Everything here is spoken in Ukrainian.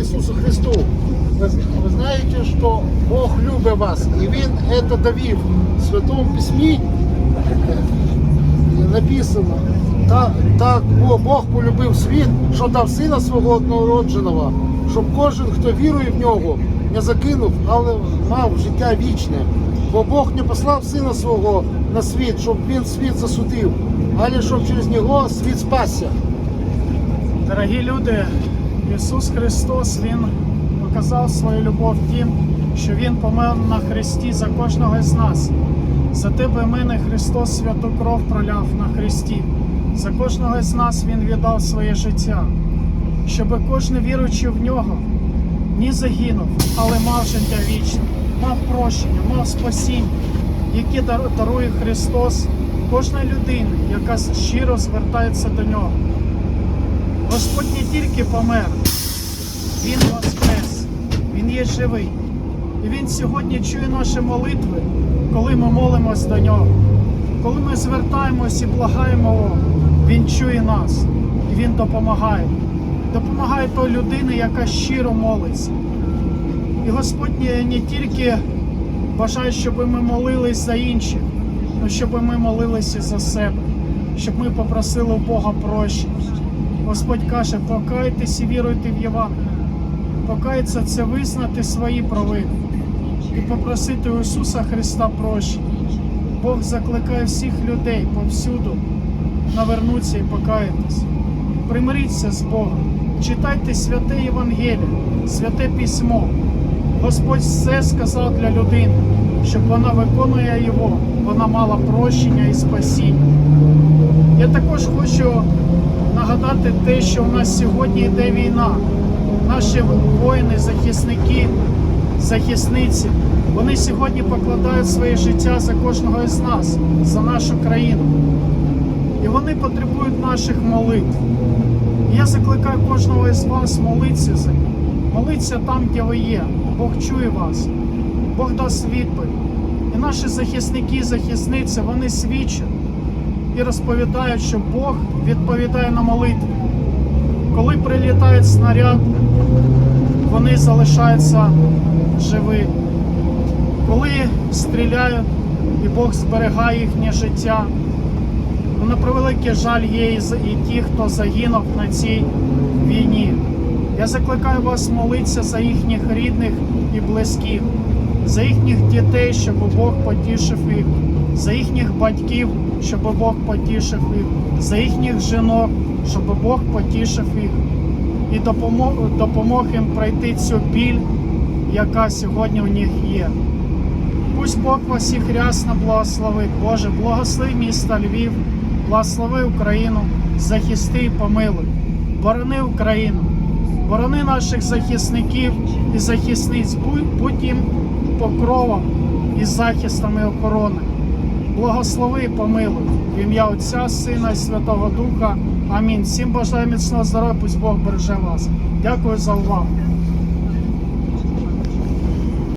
Ісусу Христу. ви знаєте, що Бог любит вас, і Він це давив. В Святом Письмі е, написано, так, так Бог полюбив світ, що дав сина свого однородженого, щоб кожен, хто вірує в нього, не закинув, але мав життя вічне. Бо Бог не послав сина свого на світ, щоб він світ засудив, але щоб через нього світ спасся. Дорогі люди. Ісус Христос Він показав свою любов тим, що Він помер на Христі за кожного з нас. За тебе мене Христос святу кров проляв на Христі. За кожного з нас Він віддав своє життя, щоб кожен віруючи в нього не загинув, але мав життя вічне, мав прощення, мав спасіння, яке дарує Христос кожній людині, яка щиро звертається до нього. Господь не тільки помер, Він воскрес, Він є живий. І Він сьогодні чує наші молитви, коли ми молимось до нього. Коли ми звертаємось і благаємо Він чує нас і Він допомагає. Допомагає той людині, яка щиро молиться. І Господь не тільки бажає, щоб ми молились за інших, але щоб ми молилися за себе, щоб ми попросили у Бога прощення. Господь каже, покайтесь і віруйте в Євангеліє. Покаятися це визнати свої провини і попросити у Ісуса Христа прощення. Бог закликає всіх людей повсюду навернутися і покаятися. Примиріться з Богом, читайте святе Євангеліє, святе письмо. Господь все сказав для людини, щоб вона виконує його, вона мала прощення і спасіння. Я також хочу нагадати те, що у нас сьогодні йде війна. Наші воїни, захисники, захисниці, вони сьогодні покладають своє життя за кожного із нас, за нашу країну. І вони потребують наших молитв. Я закликаю кожного із вас молитися за них. Моліться там, де ви є. Бог чує вас, Бог дасть відповідь. І наші захисники захисниці, вони свідчать і розповідають, що Бог відповідає на молитви. Коли прилітає снаряд, вони залишаються живі. Коли стріляють, і Бог зберігає їхнє життя. На превеликий жаль є і ті, хто загинув на цій війні. Я закликаю вас молитися за їхніх рідних і близьких, за їхніх дітей, щоб Бог потішив їх, за їхніх батьків, щоб Бог потішив їх, за їхніх жінок, щоб Бог потішив їх і допомог, допомог їм пройти цю біль, яка сьогодні у них є. Пусть Бог вас всіх рясно благословить. Боже, благослови місто Львів, благослови Україну, захисти і помилуй. Борони Україну, борони наших захисників і захисниць, будь їм покровом і захистом і охорони. Благослови і помилуй. В ім'я Отця, Сина і Святого Духа. Амінь. Всім бажаю міцного здоров'я, пусть Бог береже вас. Дякую за увагу.